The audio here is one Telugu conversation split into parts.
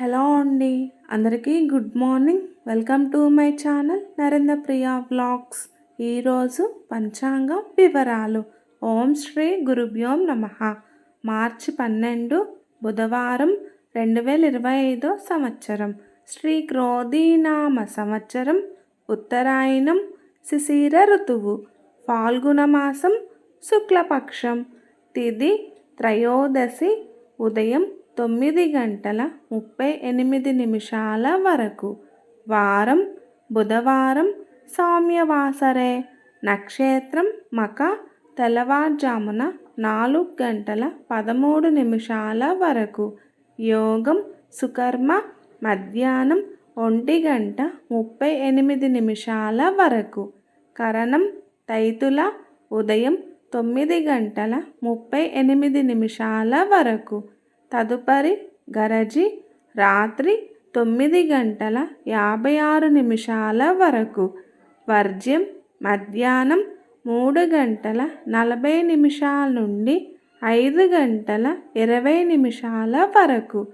హలో అండి. అందరికీ good morning. Welcome to my channel Narendra Priya vlogs. ఈరోజు పంచాంగం వివరాలు. ఓం శ్రీ గురుభ్యోం నమ. మార్చి పన్నెండు బుధవారం రెండు వేల ఇరవై ఐదో సంవత్సరం. శ్రీ క్రోధీనామ సంవత్సరం ఉత్తరాయణం శిశిర ఋతువు ఫాల్గుణ మాసం శుక్లపక్షం తిది త్రయోదశి ఉదయం తొమ్మిది గంటల ముప్పై ఎనిమిది నిమిషాల వరకు వారం బుధవారం సౌమ్యవాసరే. నక్షత్రం మక తెల్లవారుజామున నాలుగు గంటల పదమూడు నిమిషాల వరకు యోగం సుకర్మ మధ్యాహ్నం ఒంటి గంట ముప్పై ఎనిమిది నిమిషాల వరకు కరణం తైతుల ఉదయం తొమ్మిది గంటల ముప్పై ఎనిమిది నిమిషాల వరకు తదుపరి గరజి రాత్రి తొమ్మిది గంటల యాభై ఆరు నిమిషాల వరకు. వర్జ్యం మధ్యాహ్నం మూడు గంటల నలభై నిమిషాల నుండి ఐదు గంటల ఇరవై నిమిషాల వరకు.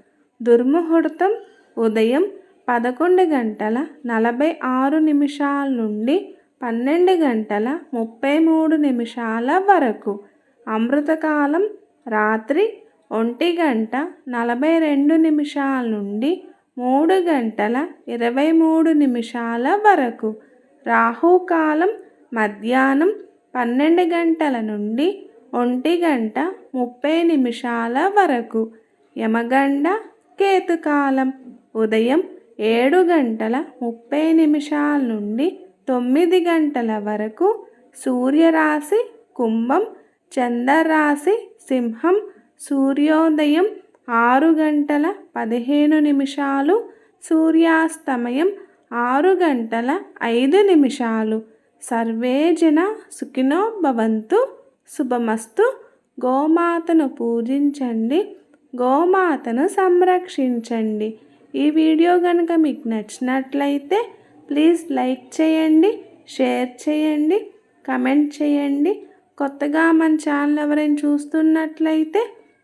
దుర్ముహూర్తం ఉదయం పదకొండు గంటల నలభై ఆరు నిమిషాల నుండి పన్నెండు గంటల ముప్పై మూడు నిమిషాల వరకు. అమృతకాలం రాత్రి ఒంటి గంట నలభై రెండు నిమిషాల నుండి మూడు గంటల ఇరవై మూడు నిమిషాల వరకు. రాహుకాలం మధ్యాహ్నం పన్నెండు గంటల నుండి ఒంటి గంట ముప్పై నిమిషాల వరకు. యమగండ కేతుకాలం ఉదయం ఏడు గంటల ముప్పై నిమిషాల నుండి తొమ్మిది గంటల వరకు సూర్యరాశి కుంభం చంద్రరాశి సింహం సూర్యోదయం ఆరు గంటల పదిహేను నిమిషాలు సూర్యాస్తమయం ఆరు గంటల ఐదు నిమిషాలు. సర్వే జన సుఖినో భవంతు. శుభమస్తు. గోమాతను పూజించండి. గోమాతను సంరక్షించండి. ఈ వీడియో కనుక మీకు నచ్చినట్లయితే ప్లీజ్ లైక్ చేయండి షేర్ చేయండి కమెంట్ చేయండి. కొత్తగా మన ఛానల్ ఎవరైనా చూస్తున్నట్లయితే